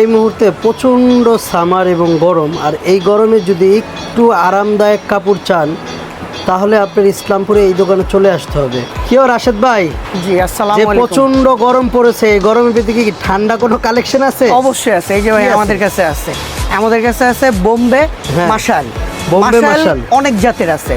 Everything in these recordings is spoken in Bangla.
এই মুহূর্তে প্রচণ্ড সামার এবং গরম আর এই গরমে যদি একটু আরামদায়ক কাপড় চান তাহলে আপনার ইসলামপুরে এই দোকানে চলে আসতে হবে। কেউ রাশেদ ভাই? জি আসসালামু যে প্রচণ্ড গরম পড়েছে এই গরমের ভিতরে কি ঠান্ডা কোনো কালেকশন আছে? অবশ্যই আছে এই যে ভাই আমাদের কাছে আছে। আমাদের কাছে আছে বোম্বে হ্যাঁ। মাশাল। বোম্বে মাশাল। অনেক জাতের আছে।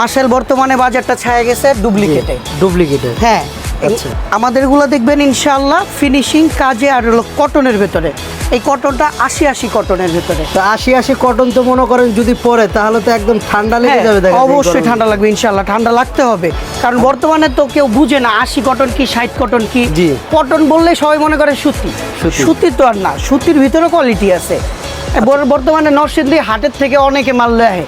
মাশাল বর্তমানে বাজারটা ছায়া গেছে ডুপ্লিকেটে। ডুপ্লিকেটে। হ্যাঁ আচ্ছা। আমাদেরগুলো দেখবেন ইনশাআল্লাহ ফিনিশিং কাজে আর হলো কটনের ভেতরে। এই কটনটা আশি আশি কটনের ভেতরে। তো আশি আশি কটন তো মনে করেন যদি পরে তাহলে তো একদম ঠান্ডা লেগে হ্যাঁ, যাবে অবশ্যই ঠান্ডা লাগবে ইনশাল্লাহ ঠান্ডা লাগতে হবে। কারণ বর্তমানে তো কেউ বুঝে না আশি কটন কি ষাট কটন কি। কটন বললে সবাই মনে করে সুতি। সুতি। তো আর না সুতির ভিতরে কোয়ালিটি আছে। বর্তমানে নরসিংদী হাটের থেকে অনেকে মাল আহে।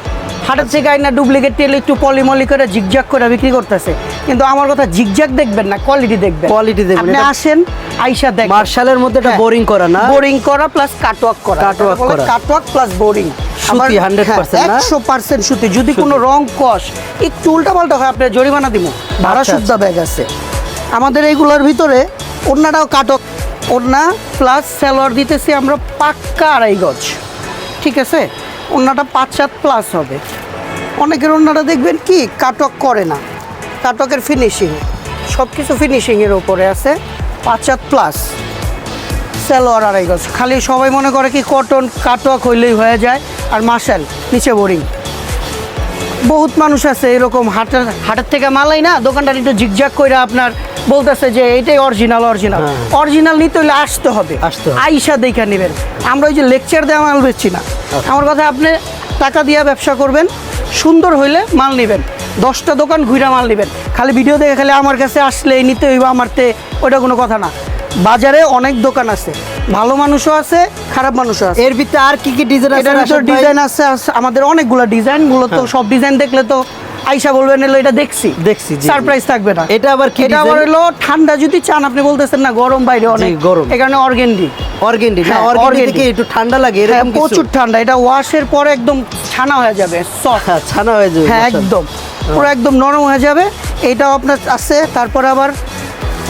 হাটের থেকে আইনা ডুপ্লিকেট তেল একটু পলিমলি করে জিগজাগ করে বিক্রি করতেছে। কিন্তু আমার কথা জিগজাগ দেখবেন না কোয়ালিটি দেখবেন। কোয়ালিটি দেখবেন, আপনি আসেন আইসা দেখেন। মার্শালের মধ্যে এটা বোরিং করা না? বোরিং করা প্লাস কাটওয়ার্ক করা। Cutwork করা। কাটওয়ার্ক প্লাস বোরিং সুতি 100% না? একশো পার্সেন্ট সুতি। যদি কোনো রং কষ একটু উল্টাপাল্টা হয় জরিমানা দিব ভাড়া আচ্ছা, সুদ্ধা ব্যাগ আছে। আমাদের এইগুলোর ভিতরে ওড়নাটাও কাটক ওড়না প্লাস সালোয়ার দিতেছি আমরা পাক্কা আড়াই গজ। ঠিক আছে? ওড়নাটা পাঁচ সাত প্লাস হবে। অনেকের ওড়নাটা দেখবেন কি কাটক করে না। কাটকের ফিনিশিং সব কিছু ফিনিশিংয়ের ওপরে আছে পাঁচ সাত প্লাস সালোয়ার আড়াই গজ। খালি সবাই মনে করে কি কটন কাটওয়াক হইলেই হয়ে যায় আর মার্শাল নিচে বোরিং বহুত মানুষ আছে এরকম হাটের হাটের থেকে মালাই না দোকানদার একটু জিগজাগ করে আপনার বলতেছে যে এটাই অরিজিনাল অরিজিনাল। অরিজিনাল নিতে হলে আসতে হবে। আসতে হবে। আইসা দেখে নেবেন। আমরা ওই যে লেকচার দেওয়া মাল বেচছি না। আচ্ছা। আমার কথা আপনি টাকা দিয়ে ব্যবসা করবেন সুন্দর হইলে মাল নেবেন। দশটা দোকান ঘুরে মাল নেবেন। খালি ভিডিও দেখে খালি আমার কাছে আসলে নিতে হইব আমার তে ওটা কোনো কথা না। বাজারে অনেক দোকান আছে ভালো মানুষও আছে খারাপ মানুষও আছে। এর ভিতরে আর কি কি ডিজাইন আছে এটার ভিতর ডিজাইন আছে আমাদের অনেকগুলো ডিজাইন মূলত হ্যাঁ। সব ডিজাইন দেখলে তো আইসা বলবেন এলো এটা দেখছি। দেখছি। সারপ্রাইজ থাকবে না। এটা আবার কি এটা আবার? হলো ঠান্ডা যদি চান আপনি বলতেছেন না গরম বাইরে অনেক। গরম। কারণে অর্গেন্ডি অর্গেন্ডি না হ্যাঁ, অর্গেন্ডি organdy। থেকে একটু ঠান্ডা লাগে হ্যাঁ এরকম কিছু? প্রচুর ঠান্ডা এটা ওয়াশের পরে একদম ছানা হয়ে যাবে সফট হ্যাঁ ছানা হয়ে যাবে হ্যাঁ একদম। পুরো একদম নরম হয়ে যাবে। এইটাও আপনার আছে তারপরে আবার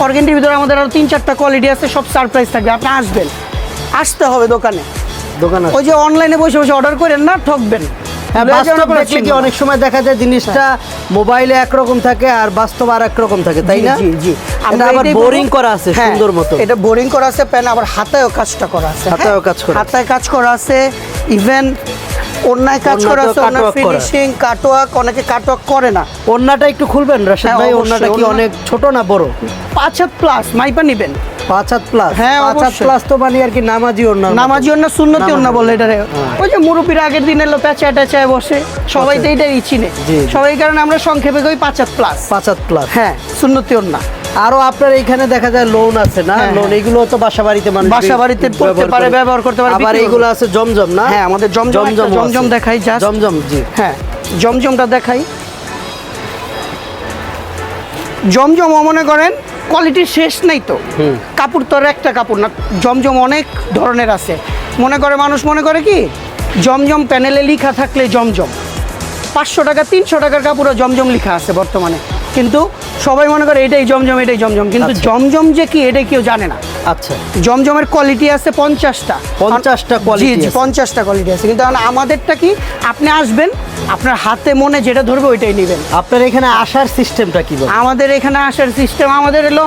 অর্গেন্ডির ভিতরে আমাদের আরও তিন চারটা কোয়ালিটি আছে সব সারপ্রাইজ থাকবে। আপনি আসবেন আসতে হবে দোকানে। দোকানে ওই যে অনলাইনে বসে বসে অর্ডার করেন না ঠকবেন। হ্যাঁ। অনেক সময় দেখা যায় জিনিসটা মোবাইলে একরকম থাকে আর বাস্তব আর একরকম থাকে তাই না? জি জি এটা আবার বোরিং করা আছে হ্যাঁ, সুন্দর মতো। এটা বোরিং করা আছে প্যান আবার হাতায়ও কাজটা করা আছে হাতায়ও হ্যাঁ? কাজ করা। হাতায় কাজ করা আছে ইভেন অন্যায় কাজ করা আছে অন্য ফিনিশিং কাটওয়ার্ক অনেকে কাটওয়ার্ক করে না। ওড়নাটা একটু খুলবেন রাশেদ হ্যাঁ, ভাই ওড়নাটা কি অনেক ছোট না বড়? পাঁচ হাত প্লাস মাইপা নিবেন। পাঁচ হাত প্লাস হ্যাঁ, পাঁচ হাত প্লাস তো মানে আর কি নামাজি নামাজি সুন্নতি অন্য বলে এটা হ্যাঁ। ওই যে মুরব্বীর আগের দিন এলো পেঁচায় টেচায় বসে সবাই তো এইটাই চিনে। সবাই কারণে আমরা সংক্ষেপে কই পাঁচ হাত প্লাস পাঁচ হাত প্লাস হ্যাঁ সুন্নতি অন্য। আরও আপনার এখানে দেখা যায় লোন আছে না? হ্যাঁ, লোন হ্যাঁ। এগুলো তো বাসা বাড়িতে মানুষ বাসা বাড়িতে পড়তে পারে, ব্যবহার করতে পারে, আবার এগুলো আছে জমজম না? হ্যাঁ, আমাদের জমজম জমজম দেখাই যা জমজম জি। হ্যাঁ জমজমটা দেখাই। জমজম মনে করেন কোয়ালিটি শেষ নাই তো। কাপড় তো একটা কাপড় না জমজম অনেক ধরনের আছে। মনে করে মানুষ মনে করে কি জমজম প্যানেলে লেখা থাকলে জমজম। পাঁচশো টাকা তিনশো টাকার কাপড়ও জমজম লেখা আছে বর্তমানে। কিন্তু সবাই মনে করে এটাই জমজম এটাই জমজম কিন্তু আচ্ছা। জমজম যে কি এটাই কেউ জানে না আচ্ছা। জমজমের কোয়ালিটি আছে পঞ্চাশটা। 50টা quality জি জি পঞ্চাশটা কোয়ালিটি আছে। কিন্তু আমাদেরটা কি? আপনি আসবেন আপনার হাতে মনে যেটা ধরবে ওইটাই নেবেন। আপনার এখানে আসার সিস্টেমটা কি আমাদের এখানে আসার সিস্টেম আমাদের এলো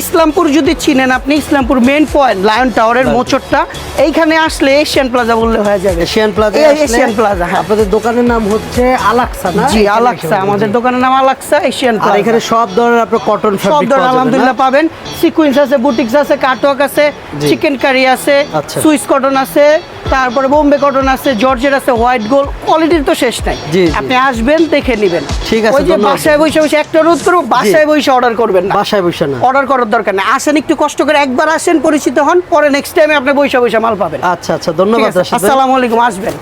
ইসলামপুর যদি চিনেন আপনি ইসলামপুর মেন পয়েন্ট লায়ন টাওয়ারের মোচরটা এইখানে আসলে এশিয়ান প্লাজা বললে হয়ে যাবে। এশিয়ান প্লাজা এশিয়ান প্লাজা হ্যাঁ। আপনাদের দোকানের নাম হচ্ছে আলাক্সা না? জি আলাক্সা আমাদের দোকানের নাম আলাক্সা এশিয়ান প্লাজা এখানে সব ধরনের আপনার কটন সব ধরনের আলহামদুলিল্লাহ পাবেন। সিকুয়েন্স আছে বুটিক্স আছে কাটওয়ার্ক আছে চিকেন কারি আছে আচ্ছা। সুইস কটন আছে তারপরে বোম্বে কটন আছে জর্জের আছে হোয়াইট গোল্ড কোয়ালিটির তো শেষ নাই। আপনি আসবেন দেখে নেবেন। ঠিক আছে, ওই যে বাসায় বসে বসে একটা রোধ করব বাসায় বসে অর্ডার করবেন না। বাসায় বসে না। অর্ডার করার দরকার নেই। আসেন একটু কষ্ট করে একবার আসেন পরিচিত হন পরে নেক্সট টাইমে আপনি বৈশা বৈশা মাল পাবেন। আচ্ছা আচ্ছা ধন্যবাদ আছে আসসালামু আলাইকুম আসবেন।